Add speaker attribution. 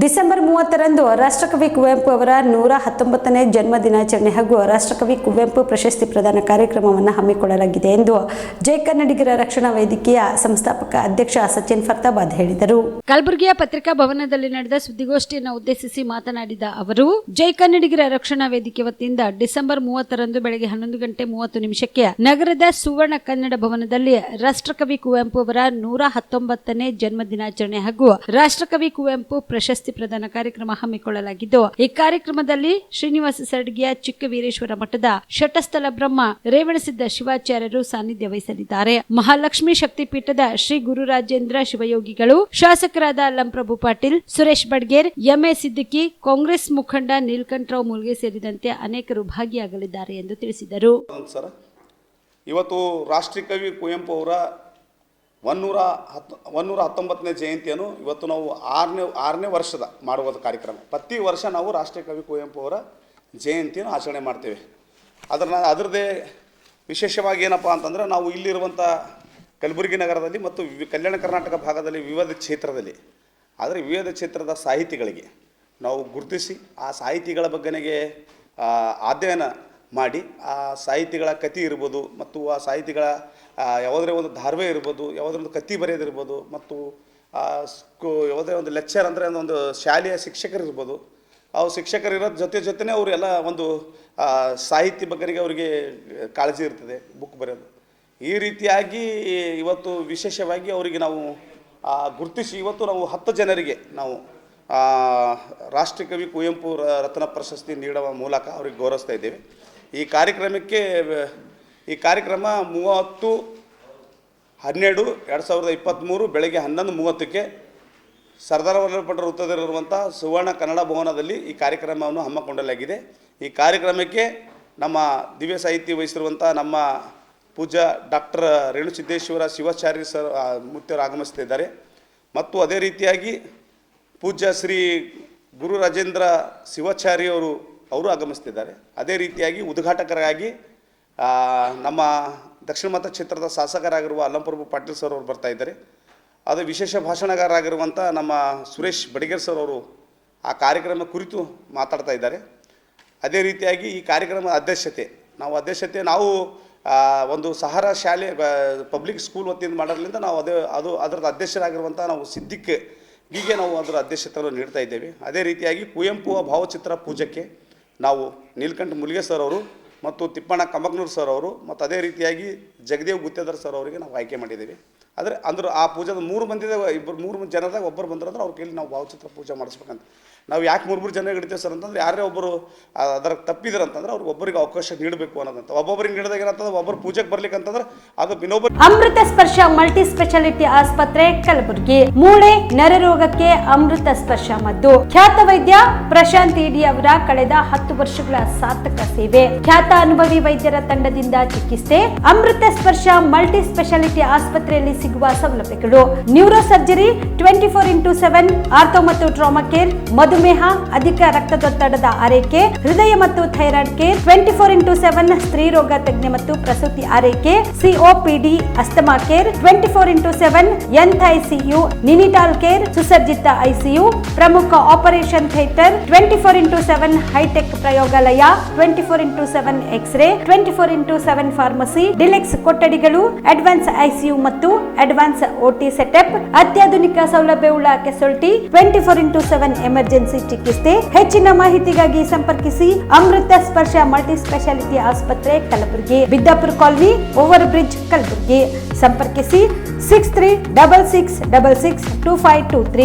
Speaker 1: December ಮೂವತ್ತರಂದು ರಾಷ್ಟ್ರಕವಿ ಕುವೆಂಪು ಅವರ ನೂರ ಹತ್ತೊಂಬತ್ತನೇ ಜನ್ಮ ದಿನಾಚರಣೆ ಹಾಗೂ ರಾಷ್ಟ್ರಕವಿ ಕುವೆಂಪು ಪ್ರಶಸ್ತಿ ಪ್ರದಾನ ಕಾರ್ಯಕ್ರಮವನ್ನು ಹಮ್ಮಿಕೊಳ್ಳಲಾಗಿದೆ ಎಂದು ಜೈ ಕನ್ನಡಿಗರ ರಕ್ಷಣಾ ವೇದಿಕೆಯ ಸಂಸ್ಥಾಪಕ ಅಧ್ಯಕ್ಷ ಸಚಿನ್ ಫರ್ತಾಬಾದ್ ಹೇಳಿದರು. ಕಲಬುರಗಿಯ ಪತ್ರಿಕಾ ಭವನದಲ್ಲಿ ನಡೆದ ಸುದ್ದಿಗೋಷ್ಠಿಯನ್ನು ಉದ್ದೇಶಿಸಿ ಮಾತನಾಡಿದ ಅವರು, ಜೈ ಕನ್ನಡಿಗರ ರಕ್ಷಣಾ ವೇದಿಕೆ ವತಿಯಿಂದ ಡಿಸೆಂಬರ್ ಮೂವತ್ತರಂದು ಬೆಳಗ್ಗೆ ಹನ್ನೊಂದು ಗಂಟೆ ಮೂವತ್ತು ನಿಮಿಷಕ್ಕೆ ನಗರದ ಸುವರ್ಣ ಕನ್ನಡ ಭವನದಲ್ಲಿ ರಾಷ್ಟ್ರಕವಿ ಕುವೆಂಪು ಅವರ ನೂರ ಹತ್ತೊಂಬತ್ತನೇ ಜನ್ಮ ದಿನಾಚರಣೆ ಹಾಗೂ ರಾಷ್ಟ್ರಕವಿ ಕುವೆಂಪು ಪ್ರಶಸ್ತಿ ಪ್ರದಾನ ಕಾರ್ಯಕ್ರಮ ಹಮ್ಮಿಕೊಳ್ಳಲಾಗಿದ್ದು, ಈ ಕಾರ್ಯಕ್ರಮದಲ್ಲಿ ಶ್ರೀನಿವಾಸ ಸಡ್ಗಿಯ ಚಿಕ್ಕ ವೀರೇಶ್ವರ ಮಠದ ಶಟಸ್ಥಲ ಬ್ರಹ್ಮ ರೇವಣಸಿದ್ದ ಶಿವಾಚಾರ್ಯರು ಸಾನ್ನಿಧ್ಯ ವಹಿಸಲಿದ್ದಾರೆ. ಮಹಾಲಕ್ಷ್ಮಿ ಶಕ್ತಿಪೀಠದ ಶ್ರೀ ಗುರುರಾಜೇಂದ್ರ ಶಿವಯೋಗಿಗಳು, ಶಾಸಕರಾದ ಲಂಪ್ರಭು ಪಾಟೀಲ್, ಸುರೇಶ್ ಬಡ್ಗೇರ್, ಎಂಎ ಸಿದ್ದಿಕಿ, ಕಾಂಗ್ರೆಸ್ ಮುಖಂಡ ನೀಲ್ಕಂಠರಾವ್ ಮುಲ್ಗೆ ಸೇರಿದಂತೆ ಅನೇಕರು ಭಾಗಿಯಾಗಲಿದ್ದಾರೆ ಎಂದು ತಿಳಿಸಿದರು.
Speaker 2: ಇವತ್ತು ರಾಷ್ಟ್ರೀಕವಿ ಕುವೆಂಪು ಅವರ ಒನ್ನೂರ ಹತ್ತು ಒನ್ನೂರ ಹತ್ತೊಂಬತ್ತನೇ ಜಯಂತಿಯನ್ನು ಇವತ್ತು ನಾವು ಆರನೇ ಆರನೇ ವರ್ಷದ ಮಾಡುವ ಕಾರ್ಯಕ್ರಮ. ಪ್ರತಿ ವರ್ಷ ನಾವು ರಾಷ್ಟ್ರೀಯ ಕವಿ ಕುವೆಂಪು ಅವರ ಜಯಂತಿಯನ್ನು ಆಚರಣೆ ಮಾಡ್ತೇವೆ. ಅದರ ಅದರದ್ದೇ ವಿಶೇಷವಾಗಿ ಏನಪ್ಪ ಅಂತಂದರೆ ನಾವು ಇಲ್ಲಿರುವಂಥ ಕಲಬುರಗಿ ನಗರದಲ್ಲಿ ಮತ್ತು ಕಲ್ಯಾಣ ಕರ್ನಾಟಕ ಭಾಗದಲ್ಲಿ ವಿವಿಧ ಕ್ಷೇತ್ರದಲ್ಲಿ ಆದರೆ ವಿವಿಧ ಕ್ಷೇತ್ರದ ಸಾಹಿತಿಗಳಿಗೆ ನಾವು ಗುರುತಿಸಿ ಆ ಸಾಹಿತಿಗಳ ಬಗ್ಗೆನಿಗೆ ಆ, ಅಧ್ಯಯನ ಮಾಡಿ ಆ ಸಾಹಿತಿಗಳ ಕತಿ ಇರ್ಬೋದು ಮತ್ತು ಆ ಸಾಹಿತಿಗಳ ಯಾವುದೇ ಒಂದು ಧಾರ್ವೆ ಇರ್ಬೋದು ಯಾವುದೇ ಒಂದು ಕತಿ ಬರೆಯೋದಿರ್ಬೋದು ಮತ್ತು ಸ್ಕೂ ಯಾವುದೇ ಒಂದು ಲೆಕ್ಚರ್ ಅಂದರೆ ಒಂದು ಶಾಲೆಯ ಶಿಕ್ಷಕರು ಇರ್ಬೋದು. ಅವು ಶಿಕ್ಷಕರು ಜೊತೆ ಜೊತೆನೇ ಅವರೆಲ್ಲ ಒಂದು ಸಾಹಿತ್ಯ ಬಗ್ಗೆ ಅವರಿಗೆ ಕಾಳಜಿ ಇರ್ತದೆ ಬುಕ್ ಬರೆಯೋದು. ಈ ರೀತಿಯಾಗಿ ಇವತ್ತು ವಿಶೇಷವಾಗಿ ಅವರಿಗೆ ನಾವು ಗುರುತಿಸಿ ಇವತ್ತು ನಾವು ಹತ್ತು ಜನರಿಗೆ ನಾವು ರಾಷ್ಟ್ರಕವಿ ಕುವೆಂಪು ರತ್ನ ಪ್ರಶಸ್ತಿ ನೀಡುವ ಮೂಲಕ ಅವ್ರಿಗೆ ಗೌರವಿಸ್ತಾ ಇದ್ದೇವೆ. ಈ ಕಾರ್ಯಕ್ರಮಕ್ಕೆ ಈ ಕಾರ್ಯಕ್ರಮ ಮೂವತ್ತು ಹನ್ನೆರಡು ಎರಡು ಸಾವಿರದ ಇಪ್ಪತ್ತ್ಮೂರು ಬೆಳಗ್ಗೆ ಹನ್ನೊಂದು ಮೂವತ್ತಕ್ಕೆ ಸರ್ದಾರ್ ವಲ್ಲಭ ಪಟೇಲ್ ವೃತ್ತದಲ್ಲಿರುವಂಥ ಸುವರ್ಣ ಕನ್ನಡ ಭವನದಲ್ಲಿ ಈ ಕಾರ್ಯಕ್ರಮವನ್ನು ಹಮ್ಮಿಕೊಂಡಲಾಗಿದೆ ಈ ಕಾರ್ಯಕ್ರಮಕ್ಕೆ ನಮ್ಮ ದಿವ್ಯ ಸಾಹಿತ್ಯ ವಹಿಸಿರುವಂಥ ನಮ್ಮ ಪೂಜಾ ಡಾಕ್ಟರ್ ರೇಣುಸಿದ್ದೇಶ್ವರ ಶಿವಾಚಾರ್ಯ ಸರ್ ಆ, ಆಗಮಿಸುತ್ತಿದ್ದಾರೆ ಮತ್ತು ಅದೇ ರೀತಿಯಾಗಿ ಪೂಜ್ಯ ಶ್ರೀ ಗುರು ರಾಜೇಂದ್ರ ಶಿವಾಚಾರ್ಯ ಅವರು ಆಗಮಿಸ್ತಿದ್ದಾರೆ. ಅದೇ ರೀತಿಯಾಗಿ ಉದ್ಘಾಟಕರಾಗಿ ನಮ್ಮ ದಕ್ಷಿಣ ಮತ ಕ್ಷೇತ್ರದ ಶಾಸಕರಾಗಿರುವ ಅಲ್ಲಂಪ್ರಭು ಪಾಟೀಲ್ ಸರ್ ಅವರು ಬರ್ತಾ ಇದ್ದಾರೆ. ಅದು ವಿಶೇಷ ಭಾಷಣಗಾರರಾಗಿರುವಂಥ ನಮ್ಮ ಸುರೇಶ್ ಬಡಿಗೇರ್ ಸರ್ ಅವರು ಆ ಕಾರ್ಯಕ್ರಮ ಕುರಿತು ಮಾತಾಡ್ತಾ ಇದ್ದಾರೆ. ಅದೇ ರೀತಿಯಾಗಿ ಈ ಕಾರ್ಯಕ್ರಮದ ಅಧ್ಯಕ್ಷತೆ, ನಾವು ಅಧ್ಯಕ್ಷತೆ, ನಾವು ಒಂದು ಸಹಾರ ಶಾಲೆ ಪಬ್ಲಿಕ್ ಸ್ಕೂಲ್ ವತಿಯಿಂದ ಮಾಡೋದ್ರಿಂದ ನಾವು ಅದೇ, ಅದು ಅದರದ ಅಧ್ಯಕ್ಷರಾಗಿರುವಂಥ ನಾವು ಸಿದ್ದಿಕ್ ಹೀಗೆ ನಾವು ಅದರ ಅಧ್ಯಕ್ಷತೆಯನ್ನು ನೀಡ್ತಾ ಇದ್ದೇವೆ. ಅದೇ ರೀತಿಯಾಗಿ ಕುವೆಂಪು ಭಾವಚಿತ್ರ ಪೂಜಕ್ಕೆ ನಾವು ನೀಲ್ಕಂಠ ಮುಲ್ಗೆ ಸರ್ ಅವರು ಮತ್ತು ತಿಪ್ಪಣ್ಣ ಕಮಕ್ನೂರ್ ಸರ್ ಅವರು ಮತ್ತು ಅದೇ ರೀತಿಯಾಗಿ ಜಗದೇವ್ ಗುತ್ತೇದಾರ್ ಸರ್ ಅವರಿಗೆ ನಾವು ಆಯ್ಕೆ ಮಾಡಿದ್ದೇವೆ. ಆದರೆ ಅಂದ್ರೆ ಆ ಪೂಜಾದ ಮೂರು ಮಂದಿದಾಗ ಇಬ್ಬರು ಮೂರು ಜನದಾಗ ಒಬ್ಬರು ಬಂದ್ರಂದ್ರೆ ಅವ್ರ ಕೇಳಿ ನಾವು ಭಾವಚಿತ್ರ ಪೂಜೆ ಮಾಡಿಸ್ಬೇಕಂತ. ನಾವು ಯಾಕೆ ಮೂರು ಮೂರು ಜನ ಹಿಡಿತೇವೆ ಸರ್ ಅಂತಂದ್ರೆ ಯಾರೇ ಒಬ್ಬರು ಅದರ ತಪ್ಪಿದ್ರು ಅಂತಂದ್ರೆ ಅವ್ರಿಗೆ ಒಬ್ಬರಿಗೆ ಅವಕಾಶ ನೀಡಬೇಕು ಅನ್ನೋದಂತ. ಒಬ್ಬೊಬ್ಬರಿಗೆ ನೀಡಿದಾಗ ಏನಂತಂದ್ರೆ ಒಬ್ಬರು ಪೂಜೆಗೆ ಬರ್ಲಿಕ್ಕೆ ಅಂತಂದ್ರೆ ಅದು
Speaker 1: ಅಮೃತ ಸ್ಪರ್ಶ ಮಲ್ಟಿ ಸ್ಪೆಷಾಲಿಟಿ ಆಸ್ಪತ್ರೆ, ಕಲಬುರಗಿ. ಮೂಳೆ ನರರೋಗಕ್ಕೆ ಅಮೃತ ಸ್ಪರ್ಶ ಮದ್ದು. ಖ್ಯಾತ ವೈದ್ಯ ಪ್ರಶಾಂತ್ ಇಡಿ ಅವರ ಕಳೆದ ಹತ್ತು ವರ್ಷಗಳ ಸಾರ್ಥಕ ಸೇವೆ. ಖ್ಯಾತ ಅನುಭವಿ ವೈದ್ಯರ ತಂಡದಿಂದ ಚಿಕಿತ್ಸೆ. ಅಮೃತ ಸ್ಪರ್ಶ ಮಲ್ಟಿ ಸ್ಪೆಷಾಲಿಟಿ ಆಸ್ಪತ್ರೆಯಲ್ಲಿ ಸಿಗುವ ಸೌಲಭ್ಯಗಳು. Neuro surgery twenty four into seven ortho ಮತ್ತು ಟ್ರಾಮಾ ಕೇರ್ ಮಧುಮೇಹ, ಅಧಿಕ ರಕ್ತದೊತ್ತಡದ ಆರೈಕೆ, ಹೃದಯ ಮತ್ತು thyroid care twenty four into seven ಸ್ತ್ರೀ ರೋಗ ತಜ್ಞೆ ಮತ್ತು ಪ್ರಸೂತಿ ಆರೈಕೆ COPD asthma care twenty four into seven ಎಂಥ ಐಸಿಯು, ನಿನಿಟಾಲ್ ಕೇರ್ ಸುಸಜ್ಜಿತ ಐಸಿಯು, ಪ್ರಮುಖ operation theatre twenty four into seven hi tech ಪ್ರಯೋಗಾಲಯ twenty four into seven x-ray twenty four into seven pharmacy deluxe ಕೊಠಡಿಗಳು, ಅಡ್ವಾನ್ಸ್ ಐಸಿಯು ಮತ್ತು advance OT setup ಅತ್ಯಾಧುನಿಕ ಸೌಲಭ್ಯವುಳ್ಳ casualty twenty four into seven emergency ಚಿಕಿತ್ಸೆ. ಹೆಚ್ಚಿನ ಮಾಹಿತಿಗಾಗಿ ಸಂಪರ್ಕಿಸಿ ಅಮೃತ Sparsha multi speciality ಆಸ್ಪತ್ರೆ Kalaburagi, Biddapur colony over bridge Kalaburagi. ಸಂಪರ್ಕಿಸಿ six three double six double six two five two three